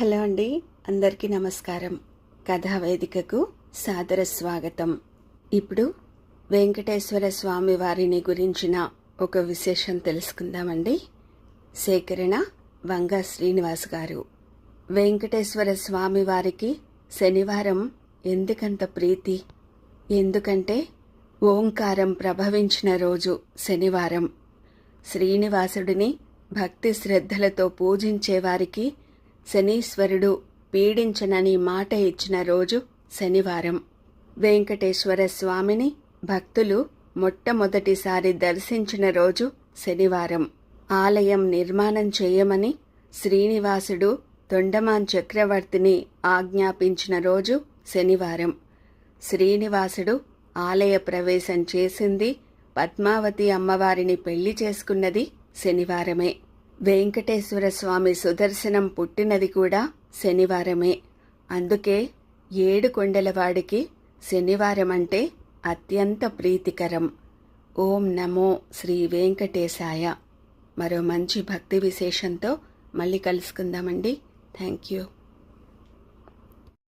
Hello అండి అందరికీ నమస్కారం. కథా వేదికకు సాదర స్వాగతం. ఇప్పుడు వెంకటేశ్వర స్వామి వారిని గురించిన ఒక విశేషం తెలుసుకుందామండి. సేకరణ వంగ శ్రీనివాస్ గారు. వెంకటేశ్వర స్వామి వారికి శనివారం ఎందుకంత ప్రీతి? ఎందుకంటే ఓంకారం ప్రభవించిన రోజు శనివారం. శ్రీనివాసుడిని భక్తి శ్రద్ధలతో పూజించేవారికి వారికి శనీశ్వరుడు పీడించనని మాట ఇచ్చిన రోజు శనివారం. వెంకటేశ్వర స్వామిని భక్తులు మొట్టమొదటిసారి దర్శించిన రోజు శనివారం. ఆలయం నిర్మాణం చేయమని శ్రీనివాసుడు తొండమాన్ చక్రవర్తిని ఆజ్ఞాపించిన రోజు శనివారం. శ్రీనివాసుడు ఆలయ ప్రవేశం చేసింది పద్మావతి అమ్మవారిని పెళ్ళి చేసుకున్నది శనివారమే. వెంకటేశ్వర స్వామి సుదర్శనం పుట్టినది కూడా శనివారమే. అందుకే ఏడు కొండలవాడికి శనివారం అంటే అత్యంత ప్రీతికరం. ఓం నమో శ్రీ వెంకటేశాయ. మరో మంచి భక్తి విశేషంతో మళ్ళీ కలుసుకుందామండి. Thank you